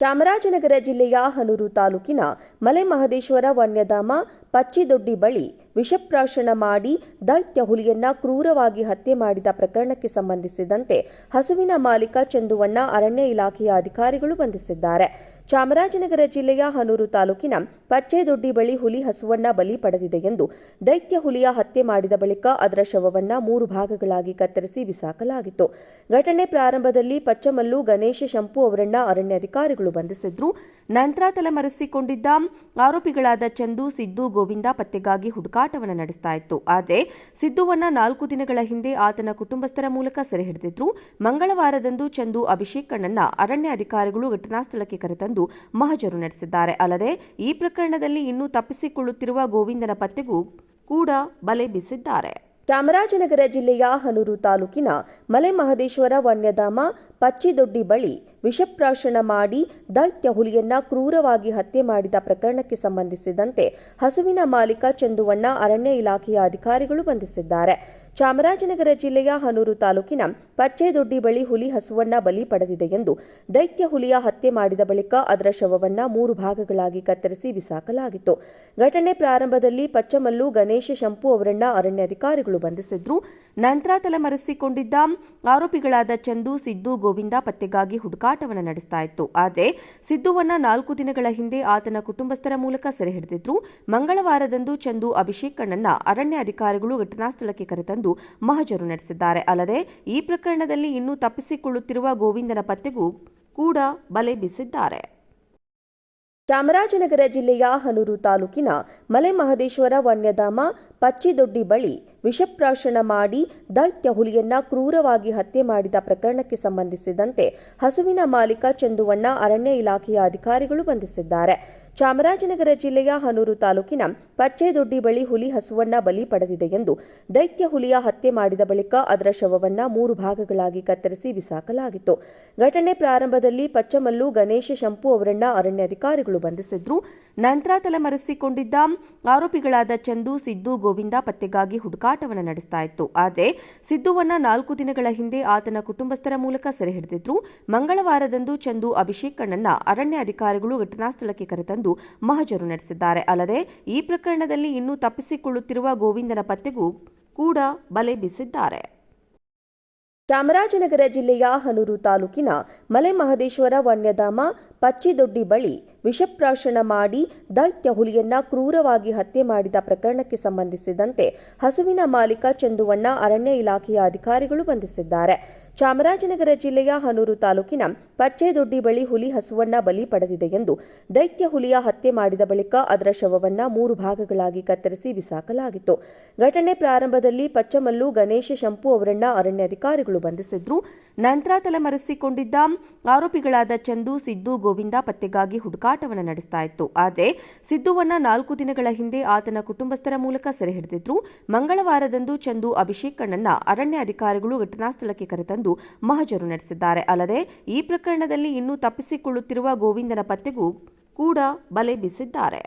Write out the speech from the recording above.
ಚಾಮರಾಜನಗರ ಜಿಲ್ಲೆಯ ಹನೂರು ತಾಲೂಕಿನ ಮಲೆ ಮಹದೇಶ್ವರ ವನ್ಯಧಾಮ ಪಚ್ಚಿದೊಡ್ಡಿ ಬಳಿ ವಿಷಪ್ರಾಶನ ಮಾಡಿ ದೈತ್ಯ ಹುಲಿಯನ್ನ ಕ್ರೂರವಾಗಿ ಹತ್ಯೆ ಮಾಡಿದ ಪ್ರಕರಣಕ್ಕೆ ಸಂಬಂಧಿಸಿದಂತೆ ಹಸುವಿನ ಮಾಲೀಕ ಚಂದುವಣ್ಣ ಅರಣ್ಯ ಇಲಾಖೆಯ ಅಧಿಕಾರಿಗಳು ಬಂಧಿಸಿದ್ದಾರೆ. ಚಾಮರಾಜನಗರ ಜಿಲ್ಲೆಯ ಹನೂರು ತಾಲೂಕಿನ ಪಚ್ಚೆದೊಡ್ಡಿ ಬಳಿ ಹುಲಿ ಹಸುವಣ್ಣ ಬಲಿ ಪಡೆದಿದೆ ಎಂದು ದೈತ್ಯ ಹುಲಿಯ ಹತ್ಯೆ ಮಾಡಿದ ಬಳಿಕ ಅದರ ಶವವನ್ನ ಮೂರು ಭಾಗಗಳಾಗಿ ಕತ್ತರಿಸಿ ಬಿಸಾಕಲಾಗಿತ್ತು. ಘಟನೆ ಪ್ರಾರಂಭದಲ್ಲಿ ಪಚ್ಚಮಲ್ಲು, ಗಣೇಶ ಶಂಪು ಅವರನ್ನ ಅರಣ್ಯಾಧಿಕಾರಿಗಳು ಬಂಧಿಸಿದ್ರು. ನಂತರ ತಲೆಮರೆಸಿಕೊಂಡಿದ್ದ ಆರೋಪಿಗಳಾದ ಚಂದು, ಸಿದ್ದು, ಗೋವಿಂದ ಪತ್ತೆಗಾಗಿ ಹುಡುಕಾಟವನ್ನು ನಡೆಸ್ತಾ ಇತ್ತು. ಆದರೆ ಸಿದ್ದುವನ್ನ ನಾಲ್ಕು ದಿನಗಳ ಹಿಂದೆ ಆತನ ಕುಟುಂಬಸ್ಥರ ಮೂಲಕ ಸೆರೆ ಹಿಡಿದಿದ್ರು. ಮಂಗಳವಾರದಂದು ಚಂದು ಅಭಿಷೇಕ್ ಕಣ್ಣನ್ನ ಅರಣ್ಯ ಅಧಿಕಾರಿಗಳು ಘಟನಾ ಸ್ಥಳಕ್ಕೆ ಕರೆತಂದು ಮಹಜರು ನಡೆಸಿದ್ದಾರೆ. ಅಲ್ಲದೆ, ಈ ಪ್ರಕರಣದಲ್ಲಿ ಇನ್ನೂ ತಪ್ಪಿಸಿಕೊಳ್ಳುತ್ತಿರುವ ಗೋವಿಂದನ ಪತ್ತೆಗೂ ಕೂಡ ಬಲೆ ಬೀಸಿದ್ದಾರೆ. ಚಾಮರಾಜನಗರ ಜಿಲ್ಲೆಯ ಹನೂರು ತಾಲೂಕಿನ ಮಲೆ ಮಹದೇಶ್ವರ ವನ್ಯಧಾಮ ಪಚ್ಚಿದೊಡ್ಡಿ ಬಳಿ ವಿಷಪ್ರಾಶನ ಮಾಡಿ ದೈತ್ಯ ಹುಲಿಯನ್ನ ಕ್ರೂರವಾಗಿ ಹತ್ಯೆ ಮಾಡಿದ ಪ್ರಕರಣಕ್ಕೆ ಸಂಬಂಧಿಸಿದಂತೆ ಹಸುವಿನ ಮಾಲೀಕ ಚಂದುವಣ್ಣ ಅರಣ್ಯ ಇಲಾಖೆಯ ಅಧಿಕಾರಿಗಳು ಬಂಧಿಸಿದ್ದಾರೆ. ಚಾಮರಾಜನಗರ ಜಿಲ್ಲೆಯ ಹನೂರು ತಾಲೂಕಿನ ಪಚ್ಚೆದೊಡ್ಡಿ ಬಳಿ ಹುಲಿ ಹಸುವನ್ನ ಬಲಿ ಪಡೆದಿದೆ ಎಂದು ದೈತ್ಯ ಹುಲಿಯ ಹತ್ಯೆ ಮಾಡಿದ ಬಳಿಕ ಅದರ ಶವವನ್ನ ಮೂರು ಭಾಗಗಳಾಗಿ ಕತ್ತರಿಸಿ ಬಿಸಾಕಲಾಗಿತ್ತು. ಘಟನೆ ಪ್ರಾರಂಭದಲ್ಲಿ ಪಚ್ಚಮಲ್ಲು, ಗಣೇಶ, ಶಂಪು ಅವರನ್ನ ಅರಣ್ಯಾಧಿಕಾರಿಗಳು ಬಂಧಿಸಿದ್ರು. ನಂತರ ತಲೆಮರೆಸಿಕೊಂಡಿದ್ದ ಆರೋಪಿಗಳಾದ ಚಂದು, ಸಿದ್ದು, ಗೋವಿಂದ ಪತ್ತೆಗಾಗಿ ಹುಡುಕಾಟವನ್ನು ನಡೆಸ್ತಾ ಇತ್ತು. ಆದರೆ ಸಿದ್ದುವನ್ನ ನಾಲ್ಕು ದಿನಗಳ ಹಿಂದೆ ಆತನ ಕುಟುಂಬಸ್ಥರ ಮೂಲಕ ಸೆರೆ ಹಿಡಿದಿದ್ರು. ಮಂಗಳವಾರದಂದು ಚಂದು ಅಭಿಷೇಕ್ ಕಣ್ಣನ್ನ ಅರಣ್ಯ ಅಧಿಕಾರಿಗಳು ಘಟನಾ ಸ್ಥಳಕ್ಕೆ ಕರೆತಂದು ಮಹಜರು ನಡೆಸಿದ್ದಾರೆ. ಅಲ್ಲದೆ ಈ ಪ್ರಕರಣದಲ್ಲಿ ಇನ್ನೂ ತಪ್ಪಿಸಿಕೊಳ್ಳುತ್ತಿರುವ ಗೋವಿಂದನ ಪತ್ತೆಗೂ ಕೂಡ ಬಲೆ ಬೀಸಿದ್ದಾರೆ. ಚಾಮರಾಜನಗರ ಜಿಲ್ಲೆಯ ಹನೂರು ತಾಲೂಕಿನ ಮಲೆ ಮಹದೇಶ್ವರ ವನ್ಯಧಾಮ ಪಚ್ಚಿದೊಡ್ಡಿ ಬಳಿ ವಿಷಪ್ರಾಶನ ಮಾಡಿ ದೈತ್ಯ ಹುಲಿಯನ್ನ ಕ್ರೂರವಾಗಿ ಹತ್ಯೆ ಮಾಡಿದ ಪ್ರಕರಣಕ್ಕೆ ಸಂಬಂಧಿಸಿದಂತೆ ಹಸುವಿನ ಮಾಲೀಕ ಚಂದುವಣ್ಣ ಅರಣ್ಯ ಇಲಾಖೆಯ ಅಧಿಕಾರಿಗಳು ಬಂಧಿಸಿದ್ದಾರೆ. ಚಾಮರಾಜನಗರ ಜಿಲ್ಲೆಯ ಹನೂರು ತಾಲೂಕಿನ ಪಚ್ಚೆದೊಡ್ಡಿ ಬಳಿ ಹುಲಿ ಹಸುವನ್ನ ಬಲಿ ಪಡೆದಿದೆ ಎಂದು ದೈತ್ಯ ಹುಲಿಯ ಹತ್ಯೆ ಮಾಡಿದ ಬಳಿಕ ಅದರ ಶವವನ್ನ ಮೂರು ಭಾಗಗಳಾಗಿ ಕತ್ತರಿಸಿ ಬಿಸಾಕಲಾಗಿತ್ತು. ಘಟನೆ ಪ್ರಾರಂಭದಲ್ಲಿ ಪಚ್ಚಮಲ್ಲು, ಗಣೇಶ, ಶಂಪು ಅವರನ್ನ ಅರಣ್ಯಾಧಿಕಾರಿಗಳು ಬಂಧಿಸಿದ್ರು. ನಂತರ ತಲೆಮರೆಸಿಕೊಂಡಿದ್ದ ಆರೋಪಿಗಳಾದ ಚಂದು, ಸಿದ್ದು, ಗೋವಿಂದ ಪತ್ತೆಗಾಗಿ ಹುಡುಕಾಟವನ್ನು ನಡೆಸ್ತಾ ಇತ್ತು. ಆದರೆ ಸಿದ್ದುವನ್ನ ನಾಲ್ಕು ದಿನಗಳ ಹಿಂದೆ ಆತನ ಕುಟುಂಬಸ್ಥರ ಮೂಲಕ ಸೆರೆ ಹಿಡಿದಿದ್ರು. ಮಂಗಳವಾರದಂದು ಚಂದು ಅಭಿಷೇಕ್ ಕಣ್ಣನ್ನ ಅರಣ್ಯ ಅಧಿಕಾರಿಗಳು ಘಟನಾ ಸ್ಥಳಕ್ಕೆ ಕರೆತಂದು ಮಹಜರು ನಡೆಸಿದ್ದಾರೆ. ಅಲ್ಲದೆ ಈ ಪ್ರಕರಣದಲ್ಲಿ ಇನ್ನೂ ತಪ್ಪಿಸಿಕೊಳ್ಳುತ್ತಿರುವ ಗೋವಿಂದನ ಪತ್ತೆಗೂ ಕೂಡ ಬಲೆ ಬೀಸಿದ್ದಾರೆ. ಚಾಮರಾಜನಗರ ಜಿಲ್ಲೆಯ ಹನೂರು ತಾಲೂಕಿನ ಮಲೆ ಮಹದೇಶ್ವರ ವನ್ಯಧಾಮ ಪಚ್ಚಿದೊಡ್ಡಿ ಬಳಿ ವಿಷಪ್ರಾಶನ ಮಾಡಿ ದೈತ್ಯ ಹುಲಿಯನ್ನ ಕ್ರೂರವಾಗಿ ಹತ್ಯೆ ಮಾಡಿದ ಪ್ರಕರಣಕ್ಕೆ ಸಂಬಂಧಿಸಿದಂತೆ ಹಸುವಿನ ಮಾಲೀಕ ಚಂದುವಣ್ಣ ಅರಣ್ಯ ಇಲಾಖೆಯ ಅಧಿಕಾರಿಗಳು ಬಂಧಿಸಿದ್ದಾರೆ. ಚಾಮರಾಜನಗರ ಜಿಲ್ಲೆಯ ಹನೂರು ತಾಲೂಕಿನ ಪಚ್ಚೆದೊಡ್ಡಿ ಬಳಿ ಹುಲಿ ಹಸುವನ್ನ ಬಲಿ ಪಡೆದಿದೆ ಎಂದು ದೈತ್ಯ ಹುಲಿಯ ಹತ್ಯೆ ಮಾಡಿದ ಬಳಿಕ ಅದರ ಶವವನ್ನ ಮೂರು ಭಾಗಗಳಾಗಿ ಕತ್ತರಿಸಿ ಬಿಸಾಕಲಾಗಿತ್ತು. ಘಟನೆ ಪ್ರಾರಂಭದಲ್ಲಿ ಪಚ್ಚಮಲ್ಲು, ಗಣೇಶ, ಶಂಪು ಅವರನ್ನ ಅರಣ್ಯಾಧಿಕಾರಿಗಳು ಬಂಧಿಸಿದ್ರು. ನಂತರ ತಲೆಮರೆಸಿಕೊಂಡಿದ್ದ ಆರೋಪಿಗಳಾದ ಚಂದು, ಸಿದ್ದು ಗೋವಿಂದ ಪತ್ತೆಗಾಗಿ ಹುಡುಕಾಟವನ್ನು ನಡೆಸ್ತಾ ಇತ್ತು. ಆದರೆ ಸಿದ್ದುವನ್ನ ನಾಲ್ಕು ದಿನಗಳ ಹಿಂದೆ ಆತನ ಕುಟುಂಬಸ್ಥರ ಮೂಲಕ ಸೆರೆ ಹಿಡಿದಿದ್ರು. ಮಂಗಳವಾರದಂದು ಚಂದು ಅಭಿಷೇಕ್ ಕಣ್ಣನ್ನ ಅರಣ್ಯ ಅಧಿಕಾರಿಗಳು ಘಟನಾ ಸ್ಥಳಕ್ಕೆ ಕರೆತಂದು ಮಹಜರು ನಡೆಸಿದ್ದಾರೆ. ಅಲ್ಲದೆ ಈ ಪ್ರಕರಣದಲ್ಲಿ ಇನ್ನೂ ತಪ್ಪಿಸಿಕೊಳ್ಳುತ್ತಿರುವ ಗೋವಿಂದನ ಪತ್ತೆಗೂ ಕೂಡ ಬಲೆ ಬೀಸಿದ್ದಾರೆ.